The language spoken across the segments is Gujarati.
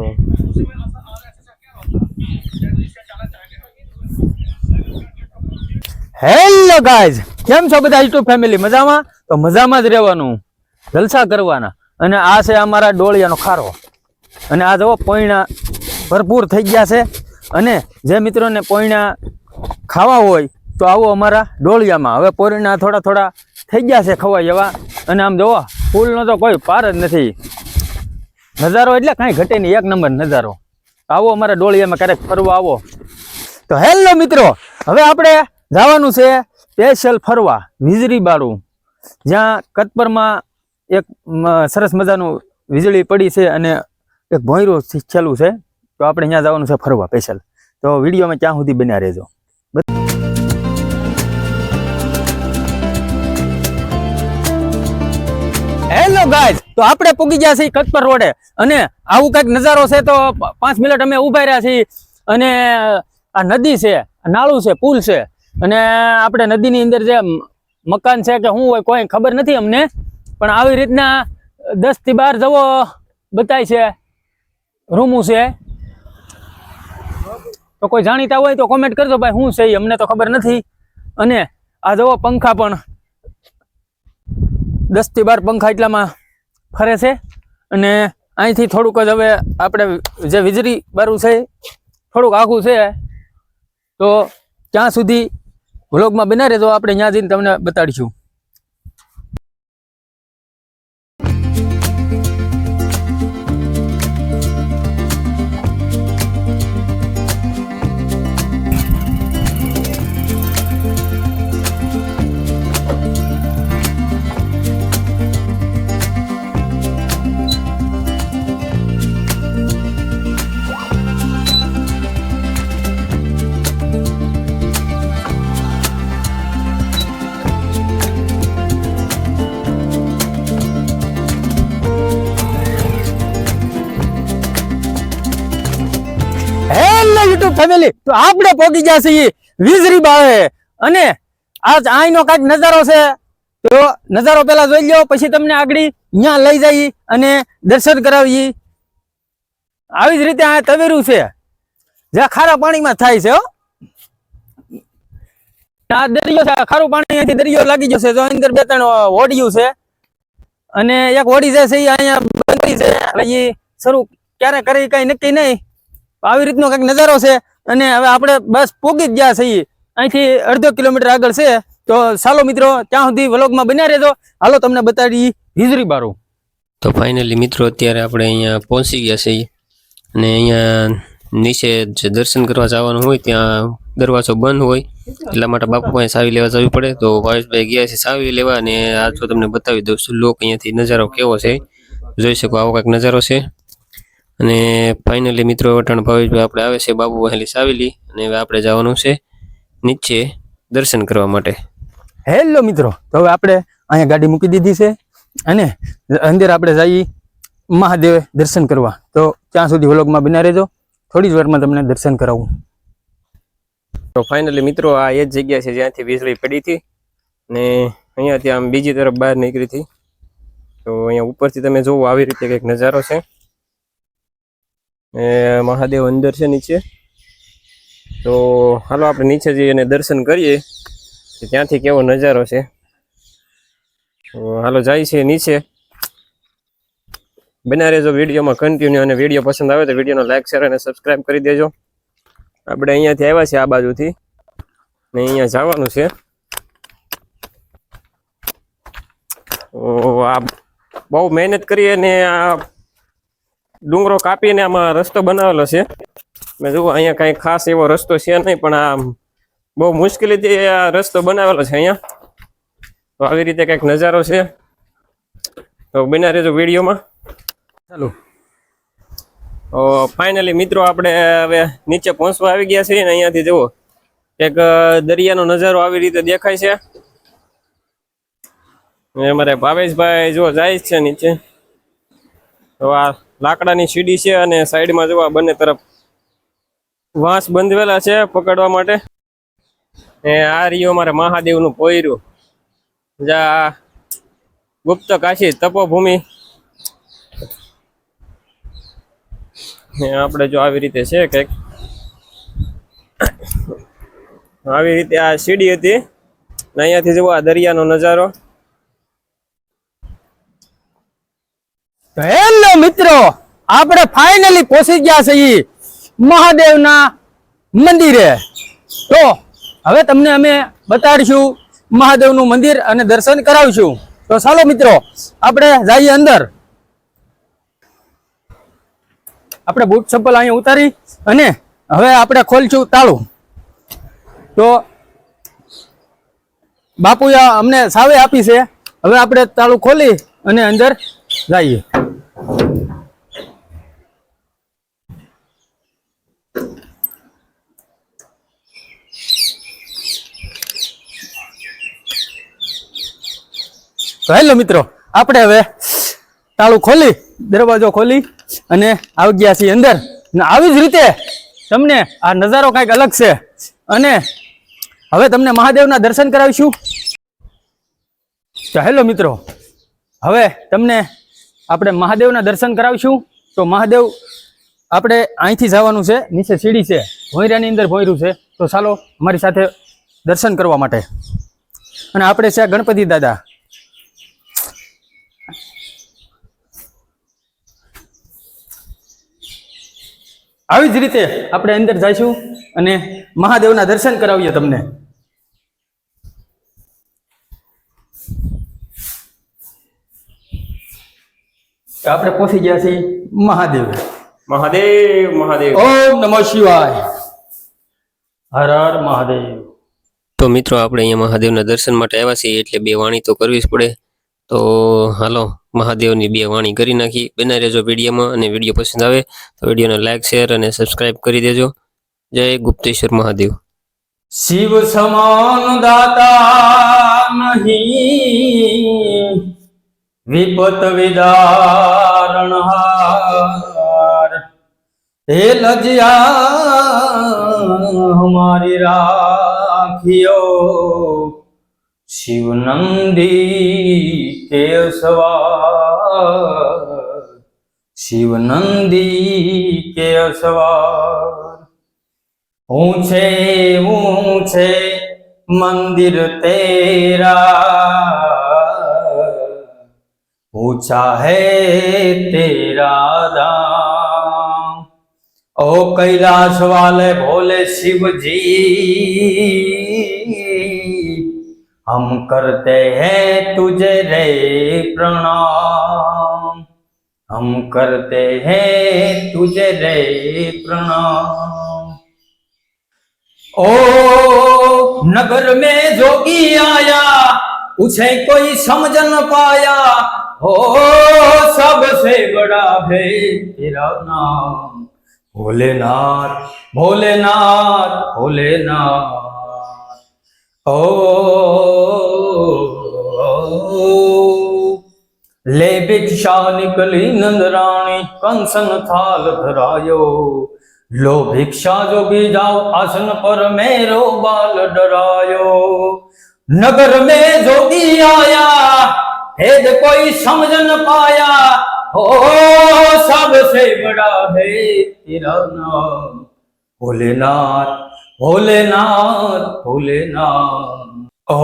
હમ. હેલો ગાઈઝ કેમ છો બધા યુટ્યુબ ફેમિલી મજામાં? તો મજામાં જ રહેવાનું. જલસા કરવાના. અને આ છે અમારા ડોળિયાનો ખારો. અને આ જુઓ પોઈણા ભરપૂર થઈ ગયા છે. અને જે મિત્રોને પોઈણા ખાવા હોય, તો આવો અમારા ડોળિયામાં. હવે પોઈણા થોડા થોડા થઈ ગયા છે ખવાય એવા. અને આમ જુઓ, ફૂલનો તો કોઈ પાર જ નથી. નજારો એટલે કાંઈ ઘટે નહીં, એક નંબર નજારો. આવો અમારા ડોળિયામાં ક્યારેક ફરવા આવો. તો હેલો મિત્રો, હવે આપણે જવાનું છે સ્પેશિયલ ફરવા, વીજળી બાળું. જ્યાં કતપરમાં એક સરસ મજાનું વીજળી પડી છે અને એક ભોંયરું છેલું છે. તો આપણે ત્યાં જવાનું છે ફરવા સ્પેશિયલ. તો વિડીયોમાં ક્યાં સુધી બન્યા રહેજો. હેલો તો આપણે પૂગી ગયા છીએ કચ્છપર રોડે. અને આવું કંઈક નજારો છે તો પાંચ મિનિટ અમે ઊભા રહ્યા છીએ. અને આ નદી છે નાળું છે, પુલ છે. અને આપણે નદીની અંદર જે મકાન છે કે શું હોય કોઈ ખબર નથી અમને. પણ આવી રીતના દસથી બાર જવો બતાય છે. રૂમું છે. તો કોઈ જાણીતા હોય તો કોમેન્ટ કરજો ભાઈ, શું છે અમને તો ખબર નથી. અને આ જવો પંખા પણ. દસથી બાર પંખા એટલામાં ફરે છે અને અહીંથી થોડુંક જ હવે આપણે જે વીજળી બારું છે, થોડુંક આઘું છે, તો ત્યાં સુધી વ્લોગમાં બના રહેજો. આપણે ત્યાં જઈને તમને બતાડીશું. ફેમિલી તો આપણે પહોંચી ગયા છીએ વીજળી બાવે અને આજ અહીંનો કાંઈક નજારો છે, તો નજારો પેલા જોઈ લ્યો, પછી તમને આગળ અહીંયા લઈ જઈએ અને દર્શન કરાવી આવી જ રીતે આ તવેરું છે, જે ખારા પાણીમાં થાય છે આ દરિયો છે ખારું પાણી અહીંથી દરિયો લાગી જશે તો અંદર બે ત્રણ હોડિયું છે. અને એક હોડી છે અહીંયા બંધ છે શરૂ ક્યારે કરી, કઈ નક્કી નહીં. આવી રીતનો કંઈક નજારો છે. અને હવે આપણે બસ પોગી જ ગયા છીએ. અહીંથી અડધો કિલોમીટર આગળ છે. તો ચાલો મિત્રો, ત્યાં સુધી વ્લોગમાં બન્યા રહેજો. હાલો, તમને બતાડી વીજળી બારો. તો ફાઇનલી મિત્રો, અત્યારે આપણે અહીંયા પહોંચી ગયા છીએ. અને અહીંયા નીચે જે દર્શન કરવા જવાનું હોય, ત્યાં દરવાજો બંધ હોય. એટલા માટે બાપુ પાસે સાવી લેવા જવી પડે. તો ભાવેશભાઈ ગયા છે સાવી લેવા, અને આ તો તમને બતાવી દઉં છું, લોક અહીંયાથી નજારો કેવો છે. જોઈ શકો આવો કંઈક નજારો છે. અને ફાઇનલી મિત્રો વટાણ ભાવેશભાઈ આપણે આવે છે બાબુ વહેલી સાવેલી. અને હવે આપણે જવાનું છે નીચે દર્શન કરવા માટે. હેલો મિત્રો તો હવે આપણે અહીંયા ગાડી મૂકી દીધી છે અને અંદર આપણે જઈએ મહાદેવે દર્શન કરવા. તો ત્યાં સુધી વ્લોગમાં બન્યા રહેજો. થોડી જ વારમાં તમને દર્શન કરાવું. તો ફાઇનલી મિત્રો આ એ જ જગ્યા છે જ્યાંથી વીજળી પડી હતી. ને અહીંયાથી આમ બીજી તરફ બહાર નીકળી હતી. તો અહીંયા ઉપરથી તમે જોવો આવી રીતે કંઈક નજારો છે. એ મહાદેવ અંદર છે નીચે. તો હાલો આપણે નીચે જઈએ અને દર્શન કરીએ. કે ત્યાંથી કેવો નજારો છે. હાલો જાય છે નીચે. બના રહેજો વિડીયોમાં કન્ટિન્યુ અને વીડિયો પસંદ આવે તો વિડીયોનો લાઇક શેર અને સબસ્ક્રાઈબ કરી દેજો. આપણે અહીંયાથી આવ્યા છે આ બાજુથી. ને અહીંયા જવાનું છે. બહુ મહેનત કરી અને આ ડુંગરો કાપીને આમાં રસ્તો બનાવેલો છે. મેં જુઓ અહીંયા કાંઈ ખાસ એવો રસ્તો છે નહીં પણ આ બહુ મુશ્કેલીથી આ રસ્તો બનાવેલો છે અહીંયા. તો આવી રીતે કંઈક નજારો છે. તો બના રહેજો વિડીયોમાં. ચાલો. તો ફાઇનલી મિત્રો આપણે હવે નીચે પહોંચવા આવી ગયા છીએ ને અહીંયાથી જુઓ. એક દરિયાનો નજારો આવી રીતે દેખાય છે. અમારે ભાવેશભાઈ જો જાય જ છે નીચે. તો આ લાકડાની સીડી છે અને સાઈડમાં જોવા બંને તરફ વાંસ બંધવેલા છે પકડવા માટે. ને આ રહ્યું અમારે મહાદેવનું પોયરું. જા ગુપ્ત કાશી તપોભૂમિ. આપણે જો આવી રીતે છે કંઈક આવી રીતે આ સીડી હતી. અહીંયાથી જુઓ આ દરિયાનો નજારો. હેલો મિત્રો, આપણે ફાઇનલી પહોંચી ગયા છીએ મહાદેવના મંદિરે. તો હવે તમને અમે બતાડીશું મહાદેવનું મંદિર અને દર્શન કરાવીશું. તો ચાલો મિત્રો, આપણે જઈએ અંદર. આપણે બૂટ ચપ્પલ અહીંયા ઉતારી અને હવે આપણે ખોલશું તાળું. તો બાપુએ અમને સાવે આપી છે. હવે આપણે તાળું ખોલી અને અંદર જઈએ. તો હેલો મિત્રો, આપણે હવે તાળું ખોલી, દરવાજો ખોલી અને આવી ગયા છીએ અંદર. અને આવી જ રીતે તમને આ નજારો કાંઈક અલગ છે. અને હવે તમને મહાદેવના દર્શન કરાવીશું. તો હેલો મિત્રો, હવે તમને આપણે મહાદેવના દર્શન કરાવીશું. તો મહાદેવ, આપણે અહીંથી જવાનું છે, નીચે સીડી છે, ભોંયરાની અંદર ભોંયરું છે. તો ચાલો અમારી સાથે દર્શન કરવા માટે. અને આપણે છે ગણપતિ દાદા. આવી જ રીતે આપણે અંદર જઈશું અને મહાદેવના દર્શન કરાવીએ તમને. આપણે પહોંચી ગયા છીએ મહાદેવ. મહાદેવ મહાદેવ. ઓમ નમઃ શિવાય. હર હર મહાદેવ. તો મિત્રો આપણે અહીંયા મહાદેવના દર્શન માટે આવ્યા છીએ એટલે બે વાણી તો કરવી જ પડે. તો હાલો, મહાદેવની બે વાણી કરી નાખી. બનાવી રહેજો વિડીયોમાં અને વીડિયો પસંદ આવે તો વિડીયોને લાઇક શેર અને સબસ્ક્રાઇબ કરી દેજો. જય ગુપ્તેશ્વર મહાદેવ. શિવ સમાન દાતા નહીં. વિપત વિદારણ હે લજિયા હમારી રાખિયો. શિવનંદી કેસવાર શિવનંદી કેસવાર ઊંચે ઊંચે મંદિર તેરા, ઊંચા હે તેરા દામ ઓ કૈલાસ વાલે ભોલે શિવજી हम करते हैं तुझे रे प्रणाम। हम करते हैं तुझे रे प्रणाम। ओ नगर में जोगी आया, उसे कोई समझ न पाया। हो सबसे बड़ा है तेरा नाम। भोलेनाथ भोलेनाथ भोलेनाथ। ओ ले भिक्षा निकली नंद राणी कंसन थाल धरायो। लो भिक्षा जो भी जाओ, आसन पर मेरो बाल डरायो। नगर में जो भी आया, भेद कोई समझ न पाया। हो, सबसे बड़ा है तेरा नाम। भोलेनाथ भोलेनाथ भोलेनाथ ओ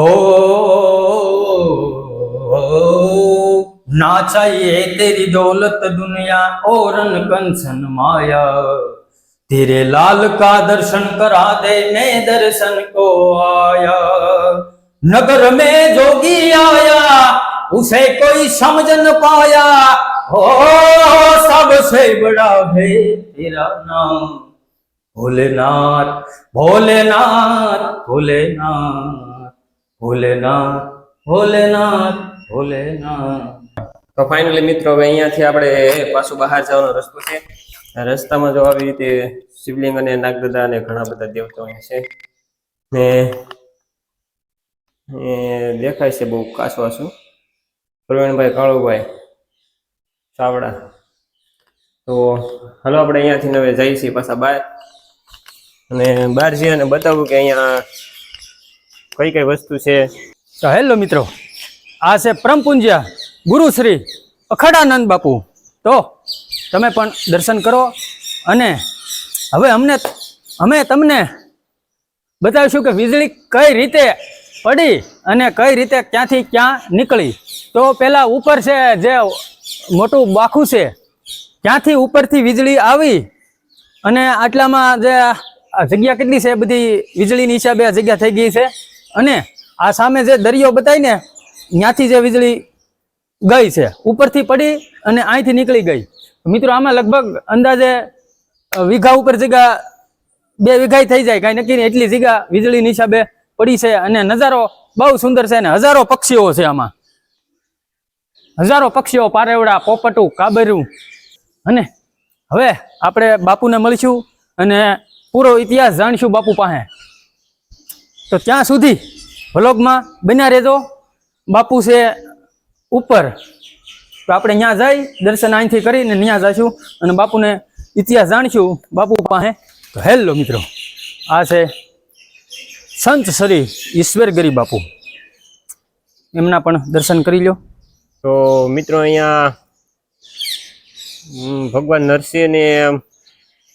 ना चाहिए तेरी दौलत दुनिया और न कंसन माया तेरे लाल का दर्शन करा दे मैं दर्शन को आया नगर में जोगी आया उसे कोई समझ न पाया हो सबसे बड़ा है तेरा नाम ભોલેનાથ ભોલેનાથ ભોલેનાથ ભોલેનાથ ભોલેનાથ ભોલેનાથ. તો ફાઇનલી મિત્રો, હવે અહીંયાથી આપણે પાછું બહાર જવાનો રસ્તો છે. રસ્તામાં જો આવી રીતે શિવલિંગ અને નાગદાદા અને ઘણા બધા દેવતાઓ છે. ને દેખાય છે બહુ કાસું પ્રવીણભાઈ, કાળુભાઈ, ચાવડા. તો હલો આપણે અહીંયાથી હવે જઈએ છીએ પાછા બાય અને બહાર છે અને બતાવું કે અહીંયા કઈ કઈ વસ્તુ છે. તો હેલો મિત્રો, આ છે પરમ ગુરુશ્રી ગુરુ શ્રી અખડાનંદ બાપુ. તો તમે પણ દર્શન કરો અને હવે અમને, અમે તમને બતાવીશું કે વીજળી કઈ રીતે પડી અને કઈ રીતે ક્યાંથી ક્યાં નીકળી. તો પેલા ઉપર છે જે મોટું બાખું છે ક્યાંથી ઉપરથી વીજળી આવી અને આટલામાં જે આ જગ્યા કેટલી છે? બધી વીજળીની હિસાબે આ જગ્યા થઈ ગઈ છે. અને આ સામે જે દરિયો બતાવી ને, ત્યાંથી જે વીજળી ગઈ છે, ઉપરથી પડી અને અહીંથી નીકળી ગઈ. મિત્રો, આમાં લગભગ અંદાજે વીઘા ઉપર જગ્યા બે વીઘાઈ થઈ જાય. કાંઈ નક્કી એટલી જગ્યા વીજળીની હિસાબે પડી છે અને નજારો બહુ સુંદર છે અને હજારો પક્ષીઓ છે આમાં. હજારો પક્ષીઓ, પારેવડા, પોપટું કાબરું અને હવે આપણે બાપુને મળીશું અને પૂરો ઇતિહાસ જાણીશું બાપુ પાસે. તો ત્યાં સુધી વ્લોગમાં બન્યા રહેજો. બાપુ છે ઉપર. તો આપણે ત્યાં જઈ દર્શન અહીંથી કરીને ત્યાં જઈશું અને બાપુને ઇતિહાસ જાણીશું બાપુ પાસે. તો હેલો મિત્રો, આ છે સંત શ્રી ઈશ્વરગરી બાપુ. એમના પણ દર્શન કરી લો તો મિત્રો અહીંયા ભગવાન નરસિંહની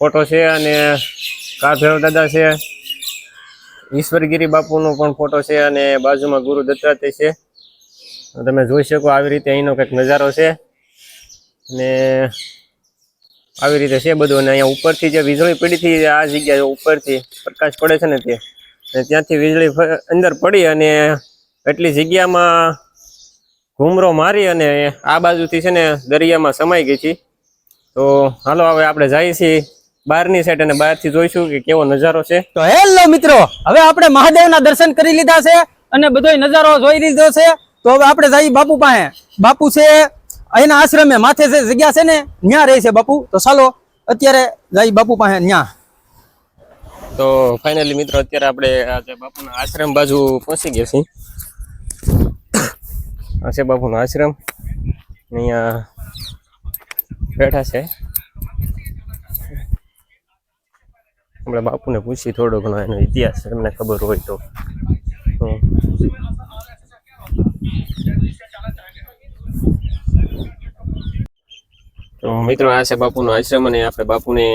ફોટો છે અને કાળભૈરવ દાદા છે. ઈશ્વરગીરી બાપુનો પણ ફોટો છે અને બાજુમાં ગુરુ દત્તાત્રેય છે. તમે જોઈ શકો આવી રીતે અહીંનો કંઈક નજારો છે. ને આવી રીતે છે બધું. અને અહીંયા ઉપરથી જે વીજળી પડીથી આ જગ્યા ઉપરથી પ્રકાશ પડે છે ને તે. અને ત્યાંથી વીજળી અંદર પડી અને એટલી જગ્યામાં ઘૂમરો મારી અને આ બાજુથી છે ને દરિયામાં સમાઈ ગઈ છે તો હાલો, હવે આપણે જઈએ છીએ બહારની સાઈડ અને બહારથી જોઈશું કે કેવો નજારો છે. તો હેલો મિત્રો હવે આપણે મહાદેવના દર્શન કરી લીધા છે અને બધો નજારો જોઈ લીધો છે. તો હવે આપણે જઈએ બાપુ પાસે. બાપુ છે અહીંના આશ્રમે માથે જે જગ્યા છે ને ત્યાં રહે છે બાપુ. તો ચાલો અત્યારે જઈ બાપુ પાસે ત્યાં તો ફાઇનલી મિત્રો અત્યારે આપણે આજે બાપુના આશ્રમ બાજુ પહોંચી ગયા છીએ. આ છે બાપુનો આશ્રમ. અહીંયા બેઠા છે. આપણે બાપુને પૂછી થોડો ઘણો એનો ઇતિહાસ તમને ખબર હોય તો. તો મિત્રો, આ છે બાપુનો આશ્રમ અને આપણે બાપુને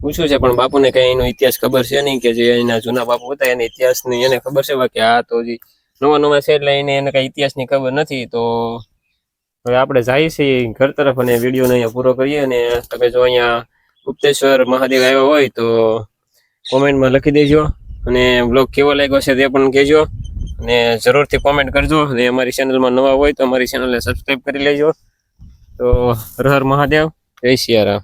પૂછ્યું છે, પણ બાપુને કઈ એનો ઇતિહાસ ખબર છે નહીં કે જે એના જૂના બાપુ હતા, એના ઇતિહાસની એને ખબર છે, બાકી આ તો જે નવા નવા છે એટલે એને એને કઈ ઇતિહાસની ખબર નથી. તો હવે આપણે જઈએ છીએ ઘર તરફ અને વિડીયોને અહીંયા પૂરો કરીએ અને તમે જો અહીંયા ગુપ્તેશ્વર મહાદેવ આવ્યા હોય તો કોમેન્ટમાં લખી દેજો અને બ્લોગ કેવો લાગ્યો છે તે પણ કહેજો. અને જરૂરથી કોમેન્ટ કરજો. અને અમારી ચેનલમાં નવા હોય તો અમારી ચેનલને સબસ્ક્રાઈબ કરી લેજો. તો હર હર મહાદેવ. જય સિયારામ